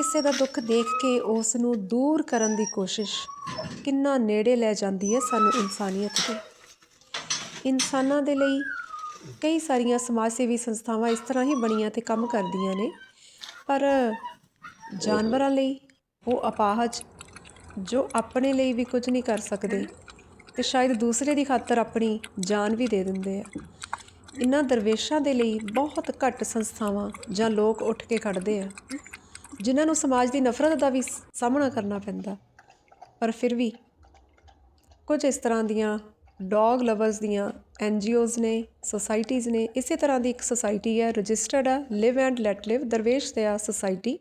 ਕਿਸੇ ਦਾ ਦੁੱਖ ਦੇਖ ਕੇ ਉਸ ਨੂੰ ਦੂਰ ਕਰਨ ਦੀ ਕੋਸ਼ਿਸ਼ ਕਿੰਨਾ ਨੇੜੇ ਲੈ ਜਾਂਦੀ ਹੈ ਸਾਨੂੰ ਇਨਸਾਨੀਅਤ ਦੇ ਇਨਸਾਨਾਂ ਦੇ ਲਈ ਕਈ ਸਾਰੀਆਂ ਸਮਾਜ ਸੇਵੀ ਸੰਸਥਾਵਾਂ ਇਸ ਤਰ੍ਹਾਂ ਹੀ ਬਣੀਆਂ ਤੇ ਕੰਮ ਕਰਦੀਆਂ ਨੇ, ਪਰ ਜਾਨਵਰਾਂ ਲਈ ਉਹ ਅਪਾਹਜ, ਜੋ ਆਪਣੇ ਲਈ ਵੀ ਕੁਝ ਨਹੀਂ ਕਰ ਸਕਦੇ ਤੇ ਸ਼ਾਇਦ ਦੂਸਰੇ ਦੀ ਖਾਤਰ ਆਪਣੀ ਜਾਨ ਵੀ ਦੇ ਦਿੰਦੇ ਆ। ਇਹਨਾਂ ਦਰਵੇਸ਼ਾਂ ਦੇ ਲਈ ਬਹੁਤ ਘੱਟ ਸੰਸਥਾਵਾਂ ਜਾਂ ਲੋਕ ਉੱਠ ਕੇ ਖੜਦੇ ਆ। ਜਿਨ੍ਹਾਂ ਨੂੰ ਸਮਾਜ ਦੀ ਨਫ਼ਰਤ ਦਾ ਵੀ ਸਾਹਮਣਾ ਕਰਨਾ ਪੈਂਦਾ। ਪਰ ਫਿਰ ਵੀ ਕੁਝ ਇਸ ਤਰ੍ਹਾਂ ਦੀਆਂ ਡੌਗ ਲਵਰਸ ਦੀਆਂ ਐਨਜੀਓਜ਼ ਨੇ, ਸੁਸਾਇਟੀਜ਼ ਨੇ, ਇਸੇ ਤਰ੍ਹਾਂ ਦੀ ਇੱਕ ਸੁਸਾਇਟੀ ਹੈ, ਰਜਿਸਟਰਡ ਹੈ, ਲਿਵ ਐਂਡ ਲੈਟ ਲਿਵ, ਦਰਵੇਸ਼ ਦਇਆ ਸੁਸਾਇਟੀ।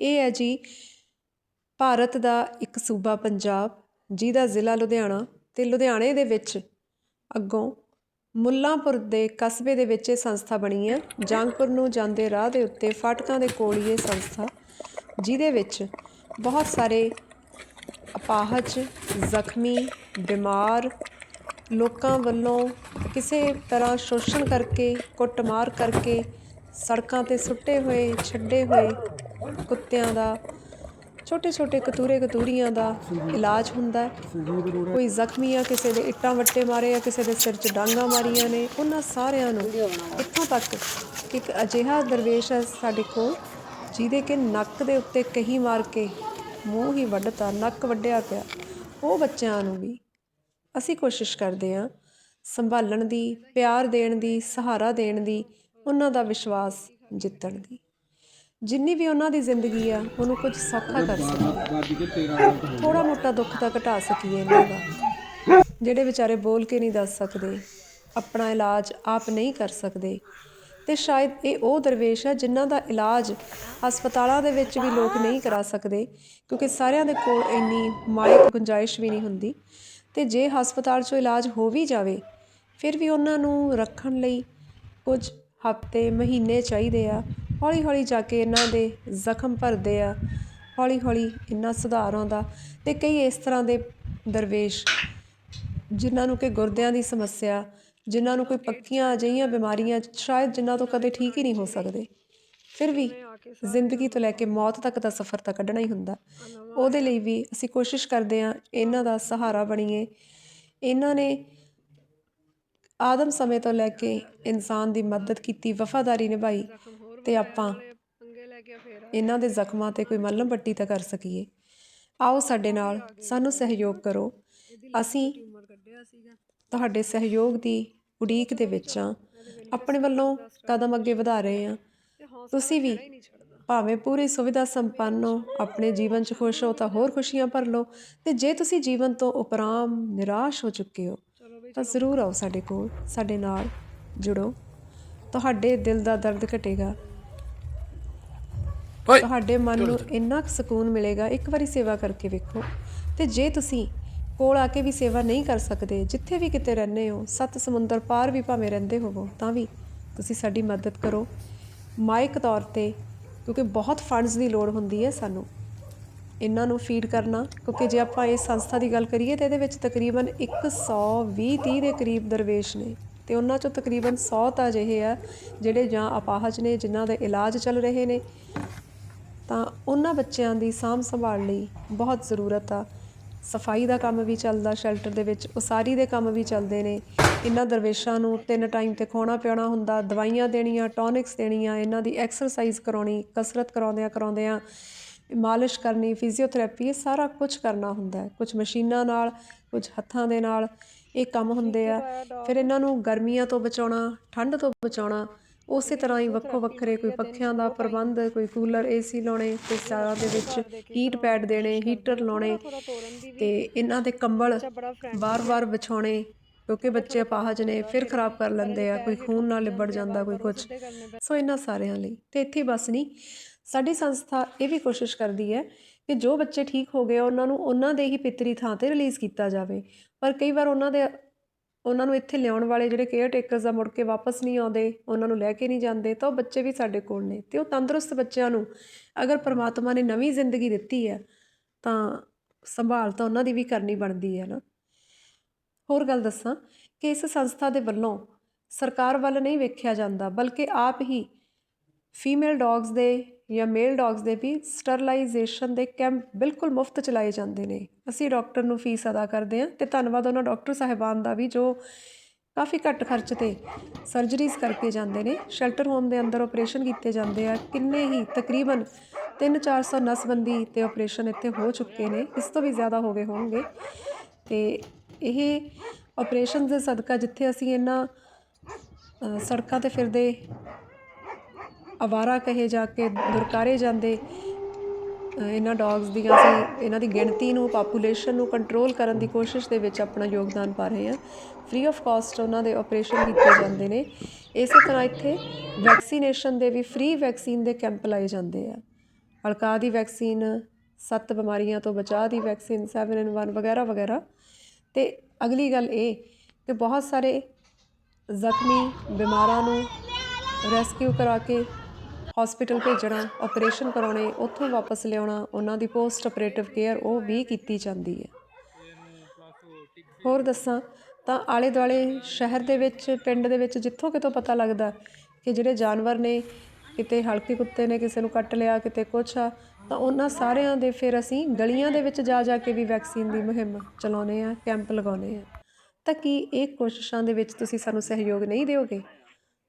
ਇਹ ਹੈ ਜੀ ਭਾਰਤ ਦਾ ਇੱਕ ਸੂਬਾ ਪੰਜਾਬ, ਜਿਹਦਾ ਜ਼ਿਲ੍ਹਾ ਲੁਧਿਆਣਾ ਤੇ ਲੁਧਿਆਣੇ ਦੇ ਵਿੱਚ ਅੱਗੋਂ ਮੁੱਲਾਂਪੁਰ ਦੇ ਕਸਬੇ ਦੇ ਵਿੱਚ ਇਹ ਸੰਸਥਾ ਬਣੀ ਹੈ। ਜੰਗਪੁਰ ਨੂੰ ਜਾਂਦੇ ਰਾਹ ਦੇ ਉੱਤੇ ਫਾਟਕਾਂ ਦੇ ਕੋਲ ਹੀ ਇਹ ਸੰਸਥਾ ਜਿਹਦੇ ਵਿੱਚ ਬਹੁਤ ਸਾਰੇ ਅਪਾਹਜ, ਜ਼ਖਮੀ, ਬਿਮਾਰ ਲੋਕਾਂ ਵੱਲੋਂ ਕਿਸੇ ਤਰ੍ਹਾਂ ਸ਼ੋਸ਼ਣ ਕਰਕੇ, ਕੁੱਟਮਾਰ ਕਰਕੇ ਸੜਕਾਂ ਤੇ ਸੁੱਟੇ ਹੋਏ, ਛੱਡੇ ਹੋਏ ਕੁੱਤਿਆਂ ਦਾ ਛੋਟੇ ਛੋਟੇ ਕਤੂਰੇ ਕਤੂਰੀਆਂ ਦਾ ਇਲਾਜ ਹੁੰਦਾ ਕੋਈ ਜ਼ਖਮੀ ਆ ਕਿਸੇ ਦੇ ਇੱਟਾਂ ਵੱਟੇ ਮਾਰੇ ਆ ਕਿਸੇ ਦੇ ਸਿਰ 'ਚ ਡਾਂਗਾ ਮਾਰੀਆਂ ਨੇ, ਉਹਨਾਂ ਸਾਰਿਆਂ ਨੂੰ ਇੱਥੋਂ ਤੱਕ ਕਿ ਇੱਕ ਅਜਿਹਾ ਦਰਵੇਸ਼ ਹੈ ਸਾਡੇ ਕੋਲ ਜਿਹਦੇ ਕਿ ਨੱਕ ਦੇ ਉੱਤੇ ਕਹੀ ਮਾਰ ਕੇ ਮੂੰਹ ਹੀ ਵੱਢਤਾ ਨੱਕ ਵੱਢਿਆ ਪਿਆ। ਉਹ ਬੱਚਿਆਂ ਨੂੰ ਵੀ ਅਸੀਂ ਕੋਸ਼ਿਸ਼ ਕਰਦੇ ਹਾਂ ਸੰਭਾਲਣ ਦੀ ਪਿਆਰ ਦੇਣ ਦੀ ਸਹਾਰਾ ਦੇਣ ਦੀ ਉਹਨਾਂ ਦਾ ਵਿਸ਼ਵਾਸ ਜਿੱਤਣ ਦੀ। ਜਿੰਨੀ ਵੀ ਉਹਨਾਂ ਦੀ ਜ਼ਿੰਦਗੀ ਆ ਉਹਨੂੰ ਕੁਝ ਸੌਖਾ ਕਰ ਸਕੀਏ। ਥੋੜਾ ਮੋਟਾ ਦੁੱਖ ਤਾਂ ਘਟਾ ਸਕੀਏ ਇਹਨਾਂ ਦਾ। ਜਿਹੜੇ ਵਿਚਾਰੇ ਬੋਲ ਕੇ ਨਹੀਂ ਦੱਸ ਸਕਦੇ ਆਪਣਾ ਇਲਾਜ ਆਪ ਨਹੀਂ ਕਰ ਸਕਦੇ ਤੇ ਸ਼ਾਇਦ ਇਹ ਉਹ ਦਰਵੇਸ਼ ਹੈ ਜਿਨ੍ਹਾਂ ਦਾ ਇਲਾਜ ਹਸਪਤਾਲਾਂ ਦੇ ਵਿੱਚ ਵੀ ਲੋਕ ਨਹੀਂ ਕਰਾ ਸਕਦੇ, ਕਿਉਂਕਿ ਸਾਰਿਆਂ ਦੇ ਕੋਲ ਇੰਨੀ ਮਾਇਕ ਗੁੰਜਾਇਸ਼ ਵੀ ਨਹੀਂ ਹੁੰਦੀ। ਤੇ ਜੇ ਹਸਪਤਾਲ 'ਚੋਂ ਇਲਾਜ ਹੋ ਵੀ ਜਾਵੇ, ਫਿਰ ਵੀ ਉਹਨਾਂ ਨੂੰ ਰੱਖਣ ਲਈ ਕੁਝ ਹਫ਼ਤੇ, ਮਹੀਨੇ ਚਾਹੀਦੇ ਆ। ਹੌਲੀ ਹੌਲੀ ਜਾ ਕੇ ਇਹਨਾਂ ਦੇ ਜ਼ਖਮ ਭਰਦੇ ਆ। ਹੌਲੀ ਹੌਲੀ ਇੰਨਾ ਸੁਧਾਰ ਆਉਂਦਾ ਤੇ ਕਈ ਇਸ ਤਰ੍ਹਾਂ ਦੇ ਦਰਵੇਸ਼ ਜਿਨ੍ਹਾਂ ਨੂੰ ਕਿ ਗੁਰਦਿਆਂ ਦੀ ਸਮੱਸਿਆ ਜਿਨ੍ਹਾਂ ਨੂੰ ਕੋਈ ਪੱਕੀਆਂ ਅਜਿਹੀਆਂ ਬਿਮਾਰੀਆਂ ਸ਼ਾਇਦ ਜਿਨ੍ਹਾਂ ਤੋਂ ਕਦੇ ਠੀਕ ਹੀ ਨਹੀਂ ਹੋ ਸਕਦੇ। ਫਿਰ ਵੀ ਜ਼ਿੰਦਗੀ ਤੋਂ ਲੈ ਕੇ ਮੌਤ ਤੱਕ ਦਾ ਸਫ਼ਰ ਤਾਂ ਕੱਢਣਾ ਹੀ ਹੁੰਦਾ। ਉਹਦੇ ਲਈ ਵੀ ਅਸੀਂ ਕੋਸ਼ਿਸ਼ ਕਰਦੇ ਹਾਂ ਇਹਨਾਂ ਦਾ ਸਹਾਰਾ ਬਣੀਏ। ਇਹਨਾਂ ਨੇ ਆਦਮ ਸਮੇਂ ਤੋਂ ਲੈ ਕੇ ਇਨਸਾਨ ਦੀ ਮਦਦ ਕੀਤੀ, ਵਫਾਦਾਰੀ ਨਿਭਾਈ ਤੇ ਆਪਾਂ ਇਹਨਾਂ ਦੇ ਜ਼ਖਮਾਂ ਤੇ ਕੋਈ ਮੱਲਮ ਪੱਟੀ ਤਾਂ ਕਰ ਸਕੀਏ। ਆਓ ਸਾਡੇ ਨਾਲ ਸਾਨੂੰ ਸਹਿਯੋਗ ਕਰੋ। ਅਸੀਂ ਤੁਹਾਡੇ ਸਹਿਯੋਗ ਦੀ ਉਡੀਕ ਦੇ ਵਿੱਚ ਆ ਆਪਣੇ ਵੱਲੋਂ ਕਦਮ ਅੱਗੇ ਵਧਾ ਰਹੇ ਹਾਂ। ਤੁਸੀਂ ਵੀ ਭਾਵੇਂ ਪੂਰੀ ਸੁਵਿਧਾ ਸੰਪੰਨ ਹੋ ਆਪਣੇ ਜੀਵਨ 'ਚ ਖੁਸ਼ ਹੋ ਤਾਂ ਹੋਰ ਖੁਸ਼ੀਆਂ ਭਰ ਲਓ ਤੇ ਜੇ ਤੁਸੀਂ ਜੀਵਨ ਤੋਂ ਉਪਰਾਮ ਨਿਰਾਸ਼ ਹੋ ਚੁੱਕੇ ਹੋ ਤਾਂ ਜ਼ਰੂਰ ਆਓ ਸਾਡੇ ਕੋਲ ਸਾਡੇ ਨਾਲ ਜੁੜੋ। ਤੁਹਾਡੇ ਦਿਲ ਦਾ ਦਰਦ ਘਟੇਗਾ। ਤੁਹਾਡੇ ਮਨ ਨੂੰ ਇੰਨਾ ਸਕੂਨ ਮਿਲੇਗਾ ਇੱਕ ਵਾਰੀ ਸੇਵਾ ਕਰਕੇ ਵੇਖੋ। ਤੇ ਜੇ ਤੁਸੀਂ ਕੋਲ ਆ ਕੇ ਵੀ ਸੇਵਾ ਨਹੀਂ ਕਰ ਸਕਦੇ, ਜਿੱਥੇ ਵੀ ਕਿਤੇ ਰਹਿੰਦੇ ਹੋ, ਸੱਤ ਸਮੁੰਦਰ ਪਾਰ ਵੀ ਭਾਵੇਂ ਰਹਿੰਦੇ ਹੋਵੋ, ਤਾਂ ਵੀ ਤੁਸੀਂ ਸਾਡੀ ਮਦਦ ਕਰੋ। ਮਾਇਕ ਤੌਰ ਤੇ, ਕਿਉਂਕਿ ਬਹੁਤ ਫੰਡਸ ਦੀ ਲੋੜ ਹੁੰਦੀ ਹੈ ਸਾਨੂੰ। ਇਹਨਾਂ ਨੂੰ ਫੀਡ ਕਰਨਾ, ਕਿਉਂਕਿ ਜੇ ਆਪਾਂ ਇਸ ਸੰਸਥਾ ਦੀ ਗੱਲ ਕਰੀਏ ਤੇ ਇਹਦੇ ਵਿੱਚ ਤਕਰੀਬਨ 120 30 ਦੇ ਕਰੀਬ ਦਰਵੇਸ਼ ਨੇ। ਤੇ ਉਹਨਾਂ ਚੋਂ ਤਕਰੀਬਨ 100 ਤਾਂ ਅਜਿਹੇ ਆ, ਜਿਹੜੇ ਜਾਂ ਅਪਾਹਜ ਨੇ, ਜਿਨ੍ਹਾਂ ਦੇ ਇਲਾਜ ਚੱਲ ਰਹੇ ਨੇ। ਤਾਂ ਉਹਨਾਂ ਬੱਚਿਆਂ ਦੀ ਸਾਂਭ ਸੰਭਾਲ ਲਈ ਬਹੁਤ ਜ਼ਰੂਰਤ ਆ। ਸਫ਼ਾਈ ਦਾ ਕੰਮ ਵੀ ਚੱਲਦਾ ਸ਼ੈਲਟਰ ਦੇ ਵਿੱਚ ਉਸਾਰੀ ਦੇ ਕੰਮ ਵੀ ਚੱਲਦੇ ਨੇ। ਇਹਨਾਂ ਦਰਵੇਸ਼ਾਂ ਨੂੰ ਤਿੰਨ ਟਾਈਮ ਤੇ ਖਵਾਉਣਾ ਪਿਆਉਣਾ ਹੁੰਦਾ ਦਵਾਈਆਂ ਦੇਣੀਆਂ ਟੌਨਿਕਸ ਦੇਣੀਆਂ ਇਹਨਾਂ ਦੀ ਐਕਸਰਸਾਈਜ਼ ਕਰਾਉਣੀ ਕਸਰਤ ਕਰਾਉਂਦਿਆਂ ਕਰਾਉਂਦਿਆਂ ਮਾਲਿਸ਼ ਕਰਨੀ ਫਿਜ਼ੀਓਥੈਰੇਪੀ ਇਹ ਸਾਰਾ ਕੁਝ ਕਰਨਾ ਹੁੰਦਾ ਹੈ। ਕੁਝ ਮਸ਼ੀਨਾਂ ਨਾਲ ਕੁਝ ਹੱਥਾਂ ਦੇ ਨਾਲ ਇਹ ਕੰਮ ਹੁੰਦੇ ਆ। ਫਿਰ ਇਹਨਾਂ ਨੂੰ ਗਰਮੀਆਂ ਤੋਂ ਬਚਾਉਣਾ ਠੰਡ ਤੋਂ ਬਚਾਉਣਾ ਉਸੇ ਤਰ੍ਹਾਂ ਹੀ ਵੱਖੋ ਵੱਖਰੇ ਕੋਈ ਪੱਖਿਆਂ ਦਾ ਪ੍ਰਬੰਧ ਕੋਈ ਕੂਲਰ ਏਸੀ ਲਾਉਣੇ ਤੇ ਸਾਰਾ ਦੇ ਵਿੱਚ ਹੀਟ ਪੈਡ ਦੇਣੇ ਹੀਟਰ ਲਾਉਣੇ ਤੇ ਇਹਨਾਂ ਦੇ ਕੰਬਲ ਵਾਰ-ਵਾਰ ਵਿਛਾਉਣੇ ਕਿਉਂਕਿ ਬੱਚੇ ਅਪਾਹਜ ਨੇ ਫਿਰ ਖਰਾਬ ਕਰ ਲੈਂਦੇ ਆ ਕੋਈ ਖੂਨ ਨਾਲ ਲਿਬੜ ਜਾਂਦਾ ਕੋਈ ਕੁਝ ਸੋ ਇਹਨਾਂ ਸਾਰਿਆਂ ਲਈ ਤੇ ਇੱਥੇ ਬਸ ਨਹੀਂ ਸਾਡੀ ਸੰਸਥਾ ਇਹ ਵੀ ਕੋਸ਼ਿਸ਼ ਕਰਦੀ ਹੈ ਕਿ ਜੋ ਬੱਚੇ ਠੀਕ ਹੋ ਗਏ ਉਹਨਾਂ ਨੂੰ ਉਹਨਾਂ ਦੇ ਹੀ ਪਿਤਰੀ ਥਾਂ ਤੇ ਰਿਲੀਜ਼ ਕੀਤਾ ਜਾਵੇ। ਪਰ ਕਈ ਵਾਰ ਉਹਨਾਂ ਦੇ ਉਹਨਾਂ ਨੂੰ ਇੱਥੇ ਲਿਆਉਣ ਵਾਲੇ ਜਿਹੜੇ ਕੇਅਰ ਟੇਕਰਸ ਆ ਮੁੜ ਕੇ ਵਾਪਸ ਨਹੀਂ ਆਉਂਦੇ, ਉਹਨਾਂ ਨੂੰ ਲੈ ਕੇ ਨਹੀਂ ਜਾਂਦੇ, ਤਾਂ ਉਹ ਬੱਚੇ ਵੀ ਸਾਡੇ ਕੋਲ ਨੇ ਤੇ ਉਹ ਤੰਦਰੁਸਤ ਬੱਚਿਆਂ ਨੂੰ ਅਗਰ ਪਰਮਾਤਮਾ ਨੇ ਨਵੀਂ ਜ਼ਿੰਦਗੀ ਦਿੱਤੀ ਹੈ, ਤਾਂ ਸੰਭਾਲ ਤਾਂ ਉਹਨਾਂ ਦੀ ਵੀ ਕਰਨੀ ਬਣਦੀ ਹੈ ਨਾ। ਹੋਰ ਗੱਲ ਦੱਸਾਂ ਕਿ ਇਸ ਸੰਸਥਾ ਦੇ ਵੱਲੋਂ ਸਰਕਾਰ ਵੱਲ ਨਹੀਂ ਵੇਖਿਆ ਜਾਂਦਾ, ਬਲਕਿ ਆਪ ਹੀ ਫੀਮੇਲ ਡੌਗਸ ਦੇ ਜਾਂ ਮੇਲ ਡੌਗਸ ਦੇ ਵੀ ਸਟਰਲਾਈਜੇਸ਼ਨ ਦੇ ਕੈਂਪ ਬਿਲਕੁਲ ਮੁਫਤ ਚਲਾਏ ਜਾਂਦੇ ਨੇ। ਅਸੀਂ ਡਾਕਟਰ ਨੂੰ ਫੀਸ ਅਦਾ ਕਰਦੇ ਹਾਂ ਤੇ ਧੰਨਵਾਦ ਉਹਨਾਂ ਡਾਕਟਰ ਸਾਹਿਬਾਨ ਦਾ ਵੀ ਜੋ ਕਾਫੀ ਘੱਟ ਖਰਚ ਤੇ ਸਰਜਰੀਜ਼ ਕਰਕੇ ਜਾਂਦੇ ਨੇ। ਸ਼ੈਲਟਰ ਹੋਮ ਦੇ ਅੰਦਰ ਆਪਰੇਸ਼ਨ ਕੀਤੇ ਜਾਂਦੇ ਆ, ਕਿੰਨੇ ਹੀ ਤਕਰੀਬਨ 3-400 ਨਸਬੰਦੀ ਤੇ ਆਪਰੇਸ਼ਨ ਇੱਥੇ ਹੋ ਚੁੱਕੇ ਨੇ, ਇਸ ਤੋਂ ਵੀ ਜ਼ਿਆਦਾ ਹੋ ਗਏ ਹੋਣਗੇ। ਤੇ ਇਹ ਆਪਰੇਸ਼ਨ ਦੇ ਸਦਕਾ ਜਿੱਥੇ ਅਸੀਂ ਇਹਨਾਂ ਸੜਕਾਂ ਤੇ ਫਿਰਦੇ ਅਵਾਰਾ ਕਹੇ ਜਾ ਕੇ ਦੁਰਕਾਰੇ ਜਾਂਦੇ ਇਹਨਾਂ ਡੌਗਸ ਦੀਆਂ ਅਸੀਂ ਇਹਨਾਂ ਦੀ ਗਿਣਤੀ ਨੂੰ ਪਾਪੂਲੇਸ਼ਨ ਨੂੰ ਕੰਟਰੋਲ ਕਰਨ ਦੀ ਕੋਸ਼ਿਸ਼ ਦੇ ਵਿੱਚ ਆਪਣਾ ਯੋਗਦਾਨ ਪਾ ਰਹੇ ਹਾਂ। ਫ੍ਰੀ ਆਫ ਕਾਸਟ ਉਹਨਾਂ ਦੇ ਆਪਰੇਸ਼ਨ ਕੀਤੇ ਜਾਂਦੇ ਨੇ। ਇਸੇ ਤਰ੍ਹਾਂ ਇੱਥੇ ਵੈਕਸੀਨੇਸ਼ਨ ਦੇ ਵੀ ਫ੍ਰੀ ਵੈਕਸੀਨ ਦੇ ਕੈਂਪ ਲਾਏ ਜਾਂਦੇ ਆ। ਹਲਕਾ ਦੀ ਵੈਕਸੀਨ ਸੱਤ ਬਿਮਾਰੀਆਂ ਤੋਂ ਬਚਾਅ ਦੀ ਵੈਕਸੀਨ 7 ਇਨ 1 ਵਗੈਰਾ ਵਗੈਰਾ। ਤੇ ਅਗਲੀ ਗੱਲ ਇਹ ਕਿ ਬਹੁਤ ਸਾਰੇ ਜ਼ਖਮੀ ਬਿਮਾਰਾਂ ਨੂੰ ਰੈਸਕਿਊ ਕਰਾ ਕੇ ਹਸਪੀਟਲ ਭੇਜਣਾ ਆਪਰੇਸ਼ਨ ਕਰਾਉਣੇ, ਉੱਥੋਂ ਵਾਪਸ ਲਿਆਉਣਾ, ਉਹਨਾਂ ਦੀ ਪੋਸਟ ਆਪਰੇਟਿਵ ਕੇਅਰ ਉਹ ਵੀ ਕੀਤੀ ਜਾਂਦੀ ਹੈ। ਹੋਰ ਦੱਸਾਂ, ਤਾਂ ਆਲੇ ਦੁਆਲੇ ਸ਼ਹਿਰ ਦੇ ਵਿੱਚ, ਪਿੰਡ ਦੇ ਵਿੱਚ ਜਿੱਥੋਂ ਕਿਤੋਂ ਪਤਾ ਲੱਗਦਾ ਕਿ ਜਿਹੜੇ ਜਾਨਵਰ ਨੇ, ਕਿਤੇ ਹਲਕੇ ਕੁੱਤੇ ਨੇ, ਕਿਸੇ ਨੂੰ ਕੱਟ ਲਿਆ, ਕਿਤੇ ਕੁਛ ਆ, ਤਾਂ ਉਹਨਾਂ ਸਾਰਿਆਂ ਦੇ ਫਿਰ ਅਸੀਂ ਗਲੀਆਂ ਦੇ ਵਿੱਚ ਜਾ ਜਾ ਕੇ ਵੀ ਵੈਕਸੀਨ ਦੀ ਮੁਹਿੰਮ ਚਲਾਉਂਦੇ ਆ ਕੈਂਪ ਲਗਾਉਂਦੇ ਆ ਤਾਂ ਕੀ ਇਹ ਕੋਸ਼ਿਸ਼ਾਂ ਦੇ ਵਿੱਚ ਤੁਸੀਂ ਸਾਨੂੰ ਸਹਿਯੋਗ ਨਹੀਂ ਦਿਓਗੇ?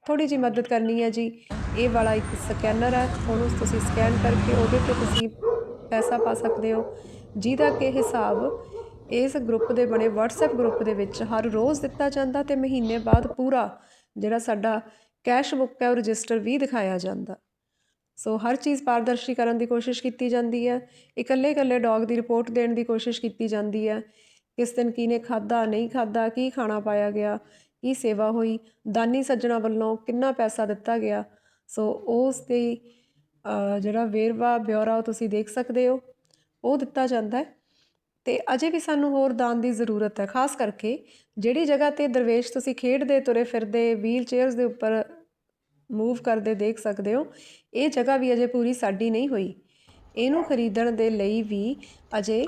ਥੋੜੀ ਜੀ ਮਦਦ ਕਰਨੀ ਹੈ ਜੀ। ਇਹ ਵਾਲਾ ਇੱਕ ਸਕੈਨਰ ਹੈ, ਉਹਨੂੰ ਤੁਸੀਂ ਸਕੈਨ ਕਰਕੇ ਉਹਦੇ ਤੇ ਤੁਸੀਂ ਪੈਸਾ ਪਾ ਸਕਦੇ ਹੋ। ਜਿਹਦਾ ਕਿ ਹਿਸਾਬ ਇਸ ਗਰੁੱਪ ਦੇ ਬਣੇ WhatsApp ਗਰੁੱਪ ਦੇ ਵਿੱਚ ਹਰ ਰੋਜ਼ ਦਿੱਤਾ ਜਾਂਦਾ ਤੇ ਮਹੀਨੇ ਬਾਅਦ ਪੂਰਾ ਜਿਹੜਾ ਸਾਡਾ ਕੈਸ਼ ਬੁੱਕ ਹੈ, ਉਹ ਰਜਿਸਟਰ ਵੀ ਦਿਖਾਇਆ ਜਾਂਦਾ। ਸੋ ਹਰ ਚੀਜ਼ ਪਾਰਦਰਸ਼ੀ ਕਰਨ ਦੀ ਕੋਸ਼ਿਸ਼ ਕੀਤੀ ਜਾਂਦੀ ਹੈ। ਇਕੱਲੇ ਇਕੱਲੇ ਡੌਗ ਦੀ ਰਿਪੋਰਟ ਦੇਣ ਦੀ ਕੋਸ਼ਿਸ਼ ਕੀਤੀ ਜਾਂਦੀ ਹੈ। ਕਿਸ ਦਿਨ ਕਿਹਨੇ ਖਾਦਾ ਨਹੀਂ ਖਾਦਾ ਕੀ ਖਾਣਾ ਪਾਇਆ ਗਿਆ ਕੀ ਸੇਵਾ ਹੋਈ, ਦਾਨੀ ਸੱਜਣਾ ਵੱਲੋਂ ਕਿੰਨਾ ਪੈਸਾ ਦਿੱਤਾ ਗਿਆ? ਸੋ ਉਸ ਦੇ ਜਿਹੜਾ ਵੇਰਵਾ ਬਿਉਰਾ ਉਹ ਤੁਸੀਂ ਦੇਖ ਸਕਦੇ ਹੋ, ਉਹ ਦਿੱਤਾ ਜਾਂਦਾ ਹੈ। ਤੇ ਅਜੇ ਵੀ ਸਾਨੂੰ ਹੋਰ ਦਾਨ ਦੀ ਜ਼ਰੂਰਤ ਹੈ, ਖਾਸ ਕਰਕੇ ਜਿਹੜੀ ਜਗ੍ਹਾ ਤੇ ਦਰਵੇਸ਼ ਤੁਸੀਂ ਖੇਡਦੇ, ਤੁਰੇ ਫਿਰਦੇ ਵੀਲ ਚੇਅਰਸ ਦੇ ਉੱਪਰ ਮੂਵ ਕਰਦੇ ਦੇਖ ਸਕਦੇ ਹੋ, ਇਹ ਜਗ੍ਹਾ ਵੀ ਅਜੇ ਪੂਰੀ ਸਾਡੀ ਨਹੀਂ ਹੋਈ। ਇਹਨੂੰ ਖਰੀਦਣ ਦੇ ਲਈ ਵੀ ਅਜੇ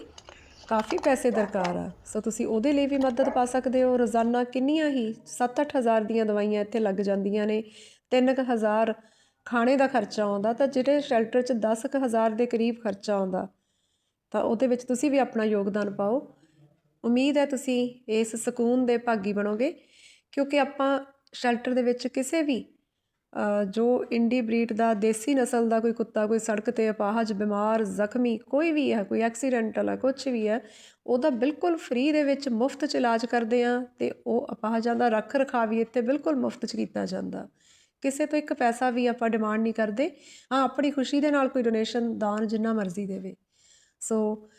ਕਾਫੀ ਪੈਸੇ ਦਰਕਾਰ ਆ। ਸੋ ਤੁਸੀਂ ਉਹਦੇ ਲਈ ਵੀ ਮਦਦ ਪਾ ਸਕਦੇ ਹੋ। ਰੋਜ਼ਾਨਾ ਕਿੰਨੀਆਂ ਹੀ 7-8 ਹਜ਼ਾਰ ਦੀਆਂ ਦਵਾਈਆਂ ਇੱਥੇ ਲੱਗ ਜਾਂਦੀਆਂ ਨੇ। 3000 ਖਾਣੇ ਦਾ ਖਰਚਾ ਆਉਂਦਾ ਤਾਂ ਜਿਹੜੇ ਸ਼ੈਲਟਰ 'ਚ 10000 ਦੇ ਕਰੀਬ ਖਰਚਾ ਆਉਂਦਾ। ਤਾਂ ਉਹਦੇ ਵਿੱਚ ਤੁਸੀਂ ਵੀ ਆਪਣਾ ਯੋਗਦਾਨ ਪਾਓ। ਉਮੀਦ ਹੈ ਤੁਸੀਂ ਇਸ ਸਕੂਨ ਦੇ ਭਾਗੀ ਬਣੋਗੇ। ਕਿਉਂਕਿ ਆਪਾਂ ਸ਼ੈਲਟਰ ਦੇ ਵਿੱਚ ਕਿਸੇ ਵੀ ਜੋ ਇੰਡੀ ਬਰੀਡ ਦਾ ਦੇਸੀ ਨਸਲ ਦਾ ਕੋਈ ਕੁੱਤਾ, ਕੋਈ ਸੜਕ ਤੇ ਅਪਾਹਜ, ਬਿਮਾਰ, ਜ਼ਖਮੀ, ਕੋਈ ਵੀ ਹੈ, ਕੋਈ ਐਕਸੀਡੈਂਟਲ ਹੈ ਕੁਝ ਵੀ ਹੈ, ਉਹਦਾ ਬਿਲਕੁਲ ਫ੍ਰੀ ਦੇ ਵਿੱਚ ਮੁਫਤ ਚ ਇਲਾਜ ਕਰਦੇ ਆ ਤੇ ਉਹ ਅਪਾਹਜਾਂ ਦਾ ਰੱਖ ਰਖਾਵ ਵੀ ਇੱਥੇ ਬਿਲਕੁਲ ਮੁਫਤ ਚ ਕੀਤਾ ਜਾਂਦਾ। ਕਿਸੇ ਤੋਂ ਇੱਕ ਪੈਸਾ ਵੀ ਆਪਾਂ ਡਿਮਾਂਡ ਨਹੀਂ ਕਰਦੇ, ਹਾਂ, ਆਪਣੀ ਖੁਸ਼ੀ ਦੇ ਨਾਲ ਕੋਈ ਡੋਨੇਸ਼ਨ, ਦਾਨ ਜਿੰਨਾ ਮਰਜ਼ੀ ਦੇਵੇ। ਸੋ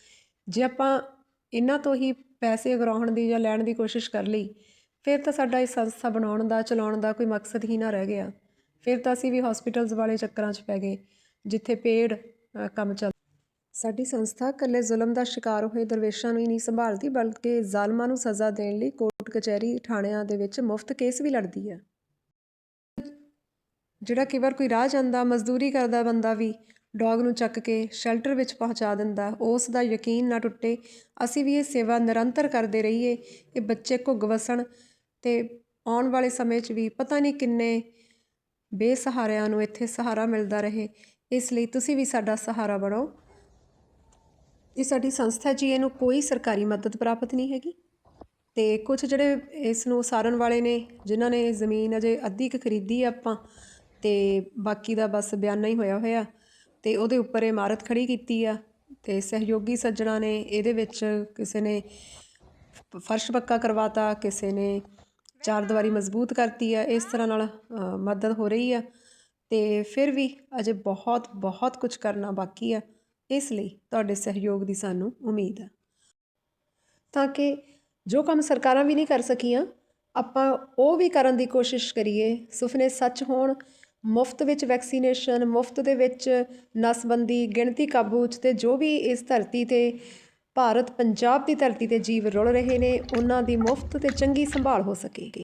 ਜੇ ਆਪਾਂ ਇਹਨਾਂ ਤੋਂ ਹੀ ਪੈਸੇ ਉਗਰਾਉਣ ਦੀ ਜਾਂ ਲੈਣ ਦੀ ਕੋਸ਼ਿਸ਼ ਕਰ ਲਈ, ਫਿਰ ਤਾਂ ਸਾਡਾ ਇਹ ਸੰਸਥਾ ਬਣਾਉਣ ਦਾ, ਚਲਾਉਣ ਦਾ ਕੋਈ ਮਕਸਦ ਹੀ ਨਾ ਰਹਿ ਗਿਆ। ਫਿਰ ਤਾਂ ਅਸੀਂ ਵੀ ਹਸਪੀਟਲਸ ਵਾਲੇ ਚੱਕਰਾਂ 'ਚ ਪੈ ਗਏ, ਜਿੱਥੇ ਪੇੜ ਕੰਮ ਚੱਲ ਸਾਡੀ ਸੰਸਥਾ ਇਕੱਲੇ ਜ਼ੁਲਮ ਦਾ ਸ਼ਿਕਾਰ ਹੋਏ ਦਰਵੇਸ਼ਾਂ ਨੂੰ ਹੀ ਨਹੀਂ ਸੰਭਾਲਦੀ, ਬਲਕਿ ਜ਼ਾਲਮਾਂ ਨੂੰ ਸਜ਼ਾ ਦੇਣ ਲਈ ਕੋਰਟ, ਕਚਹਿਰੀ, ਥਾਣਿਆਂ ਦੇ ਵਿੱਚ ਮੁਫਤ ਕੇਸ ਵੀ ਲੜਦੀ ਹੈ। ਜਿਹੜਾ ਕਈ ਵਾਰ ਕੋਈ ਰਾਹ ਜਾਂਦਾ, ਮਜ਼ਦੂਰੀ ਕਰਦਾ ਬੰਦਾ ਵੀ ਡੌਗ ਨੂੰ ਚੱਕ ਕੇ ਸ਼ੈਲਟਰ ਵਿੱਚ ਪਹੁੰਚਾ ਦਿੰਦਾ, ਉਸ ਦਾ ਯਕੀਨ ਨਾ ਟੁੱਟੇ। ਅਸੀਂ ਵੀ ਇਹ ਸੇਵਾ ਨਿਰੰਤਰ ਕਰਦੇ ਰਹੀਏ ਇਹ ਬੱਚੇ ਘੁੱਗ ਵਸਣ ਤੇ ਆਉਣ ਵਾਲੇ ਸਮੇਂ 'ਚ ਵੀ ਪਤਾ ਨਹੀਂ ਕਿੰਨੇ ਬੇਸਹਾਰਿਆਂ ਨੂੰ ਇੱਥੇ ਸਹਾਰਾ ਮਿਲਦਾ ਰਹੇ, ਇਸ ਲਈ ਤੁਸੀਂ ਵੀ ਸਾਡਾ ਸਹਾਰਾ ਬਣੋ। ਇਹ ਸਾਡੀ ਸੰਸਥਾ ਜੀ, ਇਹਨੂੰ ਕੋਈ ਸਰਕਾਰੀ ਮਦਦ ਪ੍ਰਾਪਤ ਨਹੀਂ ਹੈਗੀ। ਤੇ ਕੁਝ ਜਿਹੜੇ ਇਸ ਨੂੰ ਸਾਰਨ ਵਾਲੇ ਨੇ, ਜਿਨ੍ਹਾਂ ਨੇ ਜ਼ਮੀਨ ਅਜੇ ਅੱਧੀ ਕੁ ਖਰੀਦੀ ਆ ਆਪਾਂ, ਤੇ ਬਾਕੀ ਦਾ ਬਸ ਬਿਆਨਾ ਹੀ ਹੋਇਆ ਹੋਇਆ। ਤੇ ਉਹਦੇ ਉੱਪਰ ਇਮਾਰਤ ਖੜੀ ਕੀਤੀ ਆ, ਤੇ ਸਹਿਯੋਗੀ ਸੱਜਣਾ ਨੇ, ਇਹਦੇ ਵਿੱਚ ਕਿਸੇ ਨੇ ਫਰਸ਼ ਪੱਕਾ ਕਰਵਾਤਾ, ਕਿਸੇ ਨੇ ਚਾਰ ਦੀਵਾਰੀ ਮਜ਼ਬੂਤ ਕਰਤੀ ਆ, ਇਸ ਤਰ੍ਹਾਂ ਨਾਲ ਮਦਦ ਹੋ ਰਹੀ ਆ। ਤੇ ਫਿਰ ਵੀ ਅਜੇ ਬਹੁਤ ਬਹੁਤ ਕੁਝ ਕਰਨਾ ਬਾਕੀ ਆ। ਇਸ ਲਈ ਤੁਹਾਡੇ ਸਹਿਯੋਗ ਦੀ ਸਾਨੂੰ ਉਮੀਦ ਆ। ਤਾਂ ਕਿ ਜੋ ਕੰਮ ਸਰਕਾਰਾਂ ਵੀ ਨਹੀਂ ਕਰ ਸਕੀਆਂ, ਆਪਾਂ ਉਹ ਵੀ ਕਰਨ ਦੀ ਕੋਸ਼ਿਸ਼ ਕਰੀਏ। ਸੁਪਨੇ ਸੱਚ ਹੋਣ, ਮੁਫਤ ਵਿੱਚ ਵੈਕਸੀਨੇਸ਼ਨ, ਮੁਫਤ ਦੇ ਵਿੱਚ ਨਸਬੰਦੀ, ਗਿਣਤੀ ਕਾਬੂ 'ਚ ਤੇ ਜੋ ਵੀ ਇਸ ਧਰਤੀ ਤੇ ਭਾਰਤ ਪੰਜਾਬ ਦੀ ਧਰਤੀ ਤੇ ਜੀਵ ਰੁਲ ਰਹੇ ਨੇ, ਉਹਨਾਂ ਦੀ ਮੁਫਤ ਅਤੇ ਚੰਗੀ ਸੰਭਾਲ ਹੋ ਸਕੇਗੀ।